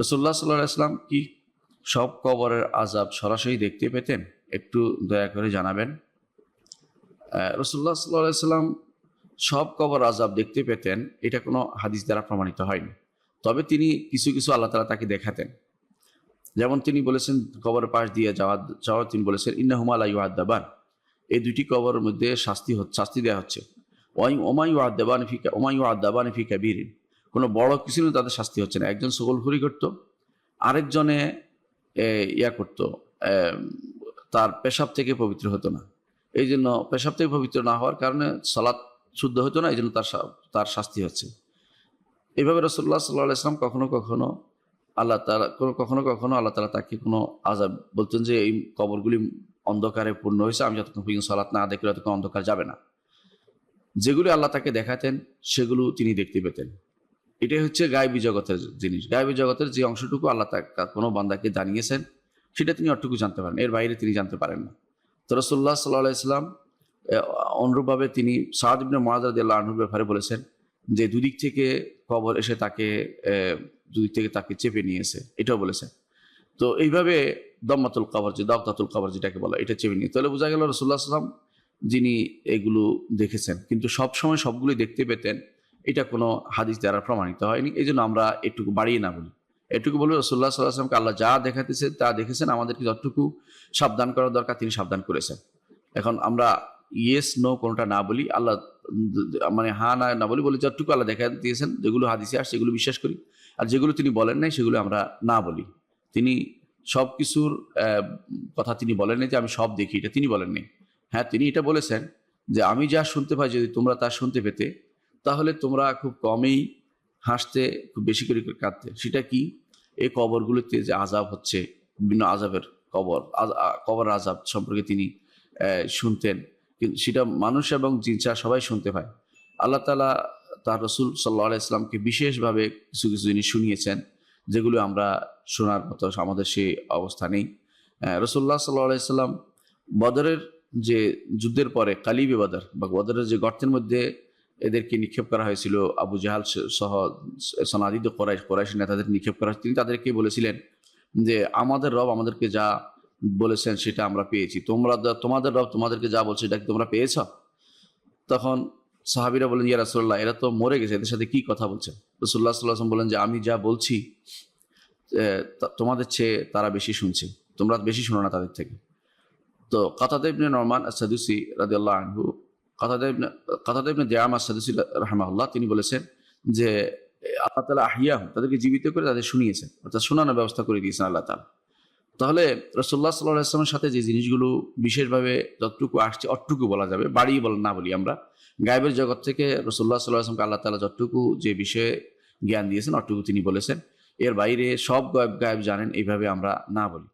রসুল্লাহ সাল্লাহ ইসলাম কি সব কবরের আজাব সরাসরি দেখতে পেতেন? একটু দয়া করে জানাবেন। রসুল্লাহ সাল্লাহ ইসলাম সব কবর আজাব দেখতে পেতেন, এটা কোনো হাদিস দ্বারা প্রমাণিত হয়নি। তবে তিনি কিছু কিছু আল্লাহ তালা তাকে দেখাতেন। যেমন তিনি বলেছেন, কবরের পাশ দিয়ে যাওয়া যাওয়া তিনি বলেছেন ইন্না হুমাল আদাবান এই দুইটি কবরের মধ্যে শাস্তি শাস্তি দেওয়া হচ্ছে। ওয়াই ওমায়ু আদাবান ফিকা ওমায়ু আদাবান ফি কাবিরিন। কোনো বড় কিছু নিয়ে তাদের শাস্তি হচ্ছে না। একজন সকলখুরি করতো, আরেকজনে ইয়া করতো তার পেশাব থেকে পবিত্র হতো না। এই জন্য পেশাব থেকে পবিত্র না হওয়ার কারণে সলাৎ শুদ্ধ হতো না এই জন্য তার তার শাস্তি হচ্ছে। এইভাবে রসল্লাহ সাল্লাহ ইসলাম কখনো কখনো আল্লাহ তালা কোনো কখনো কখনো আল্লাহ তালা তাকে কোনো আজাব বলতেন যে, এই কবরগুলি অন্ধকারে পূর্ণ হয়েছে, আমি যতক্ষণ পর্যন্ত সলাৎ না দেখলে ততক্ষণ অন্ধকার যাবে না। যেগুলি আল্লাহ তাকে দেখাতেন, সেগুলো তিনি দেখতে পেতেন। এটাই হচ্ছে গায়েবী জগতের জিনিস। গায়েবী জগতের যে অংশটুকু আল্লাহ তাকে কোনো বান্দাকে জানিয়েছেন, সেটা তিনি অটুকু জানতে পারেন। এর বাইরে তিনি জানতে পারেন না। তো রসুল্লাহ সাল্লাহ ইসলাম অনুরূপভাবে তিনি সাদ ইবনে মহাজাদ আনহুর ব্যাপারে বলেছেন যে, দুদিক থেকে কবর এসে তাকে দুদিক থেকে তাকে চেপে নিয়েছে। এটাও বলেছেন। তো এইভাবে দম্মাতুল কবর যে দাওতাতুল কবর যেটাকে বলা, এটা চেপে নিয়ে। তাহলে বোঝা গেল রসুল্লাহ সাল্লাম যিনি এগুলো দেখেছেন, কিন্তু সব সময় সবগুলি দেখতে পেতেন এটা কোনো হাদিস দ্বারা প্রমাণিত হয়নি। এই জন্য আমরা এটুকু বাড়িয়ে না বলি। এটুকু বলব রসুল্লাহ সাল্লাহ আসলামকে আল্লাহ যা দেখাতেছে তা দেখেছেন। আমাদেরকে যতটুকু সাবধান করার দরকার তিনি সাবধান করেছেন। এখন আমরা ইয়েস নো কোনোটা না বলি, আল্লাহ মানে হা না না বলি বলি যতটুকু আল্লাহ দেখা দিয়েছেন, যেগুলো হাদিসে আর সেগুলো বিশ্বাস করি। আর যেগুলো তিনি বলেন নাই, সেগুলো আমরা না বলি। তিনি সব কিছুর কথা তিনি বলেন নাই যে আমি সব দেখি, এটা তিনি বলেননি হ্যাঁ তিনি এটা বলেছেন যে আমি যা শুনতে পাই, যদি তোমরা তা শুনতে পেতে তাহলে তোমরা খুব কমেই হাসতে, খুব বেশি করে কাঁদতে। সেটা কি? এই কবরগুলোতে যে আজাব হচ্ছে, বিভিন্ন আজাবের কবর কবর আজাব সম্পর্কে তিনি শুনতেন। কিন্তু সেটা মানুষ এবং জিনসা সবাই শুনতে পায়। আল্লাহ তালা তার রসুল সাল্লাহ ইসলামকে বিশেষভাবে কিছু কিছু জিনিস শুনিয়েছেন, যেগুলো আমরা শোনার মতো আমাদের সেই অবস্থা নেই। রসুল্লাহ সাল্লাহ আলাইসাল্লাম বদরের যে যুদ্ধের পরে কালিবে বদর বা বদরের যে গর্তের মধ্যে এদেরকে নিক্ষেপ করা হয়েছিল। আবু জাহাল সহ সনাদিদ কোরাইশ কোরাইশ নেতাদের নিক্ষেপ করা। তিনি তাদেরকে বলেছিলেন যে, আমাদের রব আমাদেরকে যা বলেছেন সেটা আমরা পেয়েছি। তোমরা তোমাদের রব তোমাদেরকে যা বলছে এটা কি তোমরা পেয়েছ? তখন সাহাবিরা বলেন ইয়া রাসুল্লাহ এরা তো মরে গেছে, এদের সাথে কি কথা বলছে? রসুল্লাহ সাল্লাহ বলেন যে, আমি যা বলছি তোমাদের চেয়ে তারা বেশি শুনছে। তোমরা বেশি শোনো না তাদের থেকে। তো কাতাদেবনে নরমান সাদুসি রাজি আল্লাহ আনহু কাতাদেবনে কাতাদেবনে দেয়ামা সাদুসি রহমাল্লাহ তিনি বলেছেন যে আল্লাহ তালা আহিয়া তাদেরকে জীবিত করে তাদের শুনিয়েছেন, অর্থাৎ শোনানোর ব্যবস্থা করে দিয়েছেন আল্লাহ তালা তাহলে রসোল্লা সাল্লাহ আসলামের সাথে যে জিনিসগুলো বিশেষভাবে যতটুকু আসছে, অতটুকু বলা যাবে, বাড়িয়ে বল না বলি আমরা, গায়েবের জগৎ থেকে রসোল্লা সাল্লাহ আসলামকে আল্লাহ তালা যতটুকু যে বিষয়ে জ্ঞান দিয়েছেন, অতটুকু তিনি বলেছেন। এর বাইরে সব গায়েব গায়েব জানেন, এইভাবে আমরা না বলি।